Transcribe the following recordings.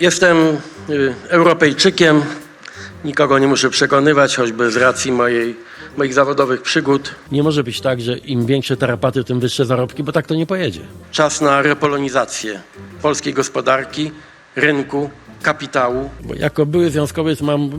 Jestem y, Europejczykiem, nikogo nie muszę przekonywać, choćby z racji mojej, moich zawodowych przygód. Nie może być tak, że im większe tarapaty, tym wyższe zarobki, bo tak to nie pojedzie. Czas na repolonizację polskiej gospodarki, rynku, kapitału. Bo jako były związkowiec mam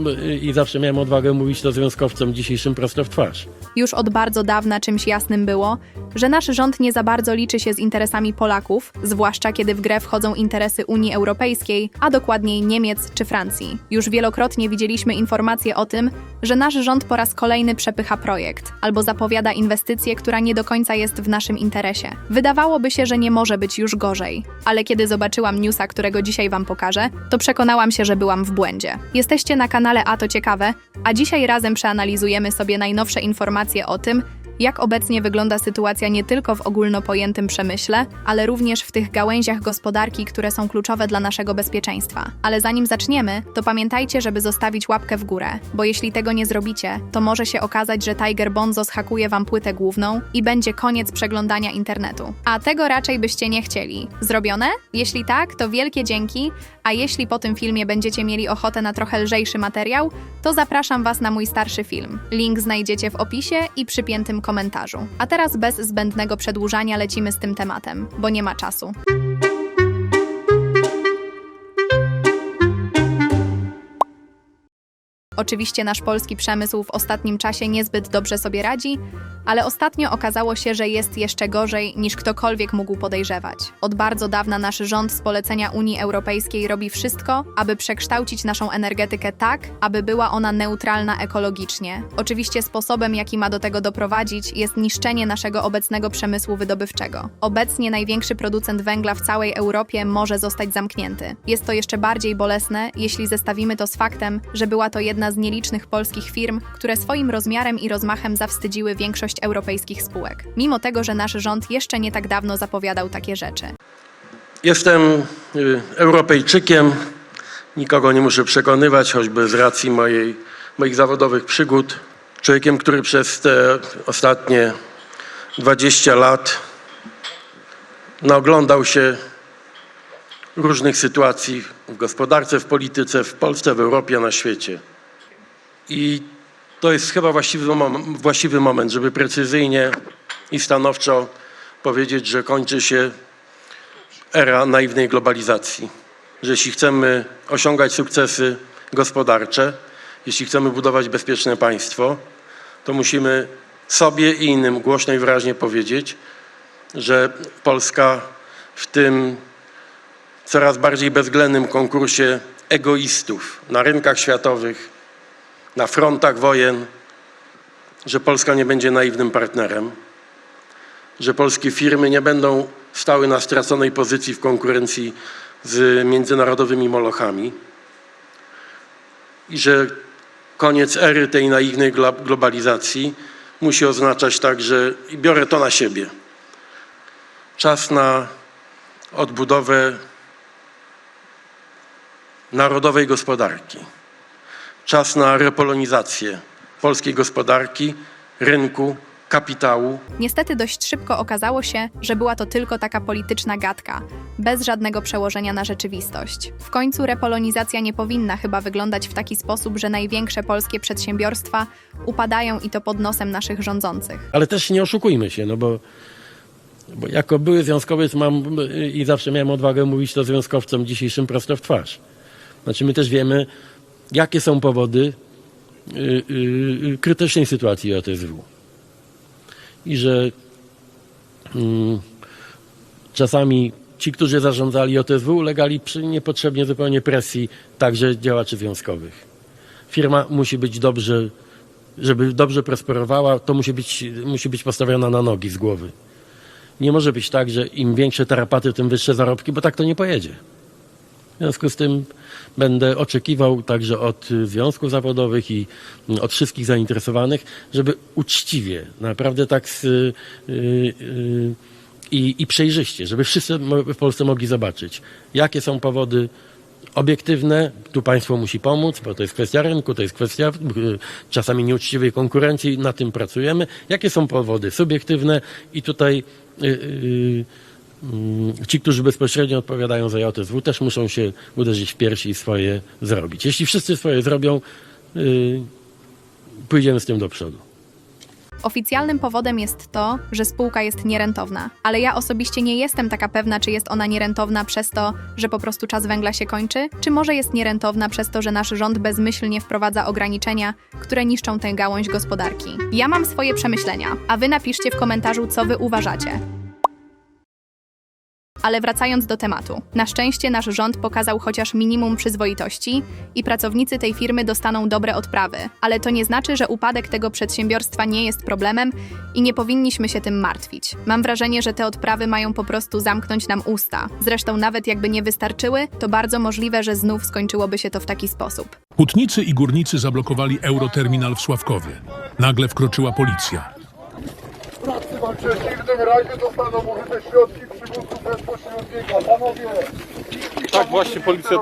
i zawsze miałem odwagę mówić to związkowcom dzisiejszym prosto w twarz. Już od bardzo dawna czymś jasnym było, że nasz rząd nie za bardzo liczy się z interesami Polaków, zwłaszcza kiedy w grę wchodzą interesy Unii Europejskiej, a dokładniej Niemiec czy Francji. Już wielokrotnie widzieliśmy informacje o tym, że nasz rząd po raz kolejny przepycha projekt albo zapowiada inwestycję, która nie do końca jest w naszym interesie. Wydawałoby się, że nie może być już gorzej, ale kiedy zobaczyłam newsa, którego dzisiaj wam pokażę, to przekonałam się, że byłam w błędzie. Jesteście na kanale A to ciekawe, a dzisiaj razem przeanalizujemy sobie najnowsze informacje o tym, jak obecnie wygląda sytuacja nie tylko w ogólno pojętym przemyśle, ale również w tych gałęziach gospodarki, które są kluczowe dla naszego bezpieczeństwa. Ale zanim zaczniemy, to pamiętajcie, żeby zostawić łapkę w górę, bo jeśli tego nie zrobicie, to może się okazać, że Tiger Bonzo zhakuje wam płytę główną i będzie koniec przeglądania internetu. A tego raczej byście nie chcieli. Zrobione? Jeśli tak, to wielkie dzięki, a jeśli po tym filmie będziecie mieli ochotę na trochę lżejszy materiał, to zapraszam Was na mój starszy film. Link znajdziecie w opisie i przypiętym komentarzu. A teraz bez zbędnego przedłużania lecimy z tym tematem, bo nie ma czasu. Oczywiście nasz polski przemysł w ostatnim czasie niezbyt dobrze sobie radzi, ale ostatnio okazało się, że jest jeszcze gorzej niż ktokolwiek mógł podejrzewać. Od bardzo dawna nasz rząd z polecenia Unii Europejskiej robi wszystko, aby przekształcić naszą energetykę tak, aby była ona neutralna ekologicznie. Oczywiście sposobem, jaki ma do tego doprowadzić, jest niszczenie naszego obecnego przemysłu wydobywczego. Obecnie największy producent węgla w całej Europie może zostać zamknięty. Jest to jeszcze bardziej bolesne, jeśli zestawimy to z faktem, że była to jedna z nielicznych polskich firm, które swoim rozmiarem i rozmachem zawstydziły większość europejskich spółek. Mimo tego, że nasz rząd jeszcze nie tak dawno zapowiadał takie rzeczy. Jestem y, Europejczykiem, nikogo nie muszę przekonywać, choćby z racji mojej, moich zawodowych przygód. Człowiekiem, który przez te ostatnie 20 lat naoglądał się różnych sytuacji w gospodarce, w polityce, w Polsce, w Europie, na świecie. I to jest chyba właściwy moment, właściwy moment, żeby precyzyjnie i stanowczo powiedzieć, że kończy się era naiwnej globalizacji. Że jeśli chcemy osiągać sukcesy gospodarcze, jeśli chcemy budować bezpieczne państwo, to musimy sobie i innym głośno i wyraźnie powiedzieć, że Polska w tym coraz bardziej bezwzględnym konkursie egoistów na rynkach światowych, na frontach wojen, że Polska nie będzie naiwnym partnerem, że polskie firmy nie będą stały na straconej pozycji w konkurencji z międzynarodowymi molochami i że koniec ery tej naiwnej glo- globalizacji musi oznaczać także, i biorę to na siebie, czas na odbudowę narodowej gospodarki, czas na repolonizację polskiej gospodarki, rynku, kapitału, Niestety dość szybko okazało się, że była to tylko taka polityczna gadka, bez żadnego przełożenia na rzeczywistość. W końcu repolonizacja nie powinna chyba wyglądać w taki sposób, że największe polskie przedsiębiorstwa upadają i to pod nosem naszych rządzących. Ale też nie oszukujmy się, no bo, bo jako były związkowiec mam i zawsze miałem odwagę mówić to związkowcom dzisiejszym prosto w twarz. Znaczy my też wiemy, jakie są powody y, y, y, krytycznej sytuacji OTSW. I że mm, czasami ci, którzy zarządzali OTSW, ulegali przy niepotrzebnie zupełnie presji także działaczy związkowych. Firma musi być dobrze, żeby dobrze prosperowała, to musi być, musi być postawiona na nogi z głowy. Nie może być tak, że im większe tarapaty, tym wyższe zarobki, bo tak to nie pojedzie. W związku z tym będę oczekiwał także od związków zawodowych i od wszystkich zainteresowanych, żeby uczciwie, naprawdę tak z, y, y, y, i, przejrzyście, żeby wszyscy w Polsce mogli zobaczyć, jakie są powody obiektywne, tu państwo musi pomóc, bo to jest kwestia rynku, to jest kwestia y, czasami nieuczciwej konkurencji, na tym pracujemy. Jakie są powody subiektywne i tutaj y, y, mm, ci, którzy bezpośrednio odpowiadają za JSW, też muszą się uderzyć w piersi i swoje zrobić. Jeśli wszyscy swoje zrobią, y, pójdziemy z tym do przodu. Oficjalnym powodem jest to, że spółka jest nierentowna, ale ja osobiście nie jestem taka pewna, czy jest ona nierentowna przez to, że po prostu czas węgla się kończy, czy może jest nierentowna przez to, że nasz rząd bezmyślnie wprowadza ograniczenia, które niszczą tę gałąź gospodarki. Ja mam swoje przemyślenia, a wy napiszcie w komentarzu, co wy uważacie. Ale wracając do tematu. Na szczęście nasz rząd pokazał chociaż minimum przyzwoitości i pracownicy tej firmy dostaną dobre odprawy. Ale to nie znaczy, że upadek tego przedsiębiorstwa nie jest problemem i nie powinniśmy się tym martwić. Mam wrażenie, że te odprawy mają po prostu zamknąć nam usta. Zresztą nawet jakby nie wystarczyły, to bardzo możliwe, że znów skończyłoby się to w taki sposób. Hutnicy i górnicy zablokowali euroterminal w Sławkowie. Nagle wkroczyła policja. W przeciwnym razie zostaną użyte środki Tak, właśnie policja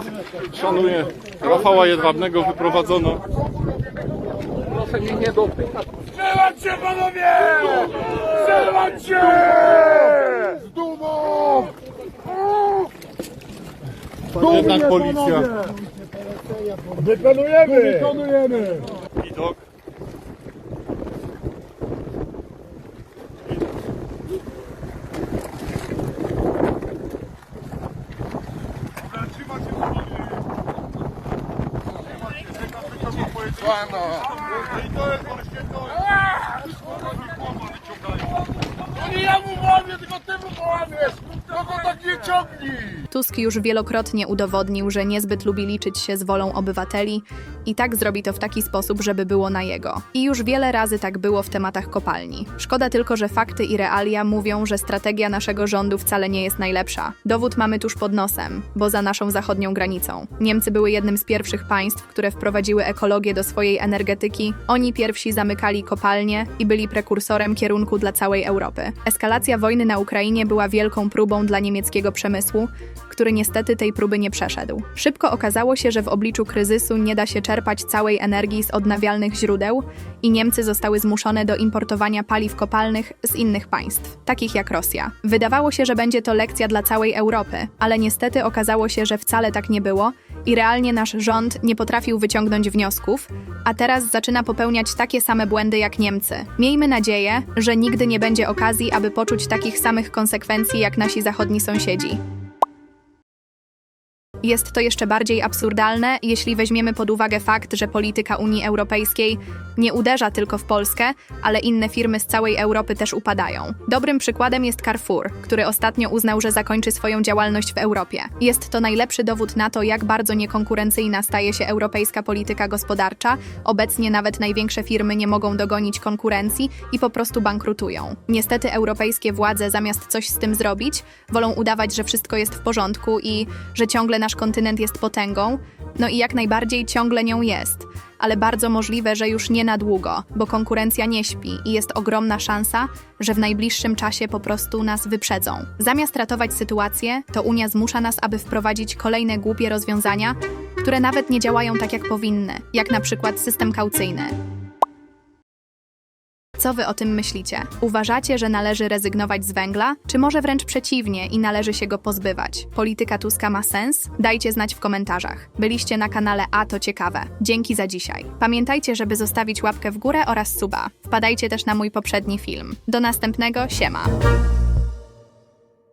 szanuje Rafała Jedwabnego, wyprowadzono. proszę mnie nie dotykać. Strzelać się, panowie! Strzelać się! Z dumą! Jednak policja. Wykonujemy! Wykonujemy! To nie ja mu łamię, tylko ty mu połamiesz! No to tak nie ciągnij! Tusk już wielokrotnie udowodnił, że niezbyt lubi liczyć się z wolą obywateli i tak zrobi to w taki sposób, żeby było na jego. I już wiele razy tak było w tematach kopalni. Szkoda tylko, że fakty i realia mówią, że strategia naszego rządu wcale nie jest najlepsza. Dowód mamy tuż pod nosem, bo za naszą zachodnią granicą. Niemcy były jednym z pierwszych państw, które wprowadziły ekologię do swojej energetyki. Oni pierwsi zamykali kopalnie i byli prekursorem kierunku dla całej Europy. Eskalacja wojny na Ukrainie była wielką próbą dla niemieckiego przemysłu, który niestety tej próby nie przeszedł. Szybko okazało się, że w obliczu kryzysu nie da się czerpać całej energii z odnawialnych źródeł i Niemcy zostały zmuszone do importowania paliw kopalnych z innych państw, takich jak Rosja. Wydawało się, że będzie to lekcja dla całej Europy, ale niestety okazało się, że wcale tak nie było i realnie nasz rząd nie potrafił wyciągnąć wniosków, a teraz zaczyna popełniać takie same błędy jak Niemcy. Miejmy nadzieję, że nigdy nie będzie okazji, aby poczuć takich samych konsekwencji jak nasi zachodni sąsiedzi. Jest to jeszcze bardziej absurdalne, jeśli weźmiemy pod uwagę fakt, że polityka Unii Europejskiej nie uderza tylko w Polskę, ale inne firmy z całej Europy też upadają. Dobrym przykładem jest Carrefour, który ostatnio uznał, że zakończy swoją działalność w Europie. Jest to najlepszy dowód na to, jak bardzo niekonkurencyjna staje się europejska polityka gospodarcza. Obecnie nawet największe firmy nie mogą dogonić konkurencji i po prostu bankrutują. Niestety europejskie władze zamiast coś z tym zrobić, wolą udawać, że wszystko jest w porządku i że ciągle nasz kontynent jest potęgą, no i jak najbardziej ciągle nią jest, ale bardzo możliwe, że już nie na długo, bo konkurencja nie śpi i jest ogromna szansa, że w najbliższym czasie po prostu nas wyprzedzą. Zamiast ratować sytuację, to Unia zmusza nas, aby wprowadzić kolejne głupie rozwiązania, które nawet nie działają tak jak powinny, jak na przykład system kaucyjny. Co wy o tym myślicie? Uważacie, że należy rezygnować z węgla, czy może wręcz przeciwnie i należy się go pozbywać? Polityka Tuska ma sens? Dajcie znać w komentarzach. Byliście na kanale A to ciekawe. Dzięki za dzisiaj. Pamiętajcie, żeby zostawić łapkę w górę oraz suba. Wpadajcie też na mój poprzedni film. Do następnego, siema.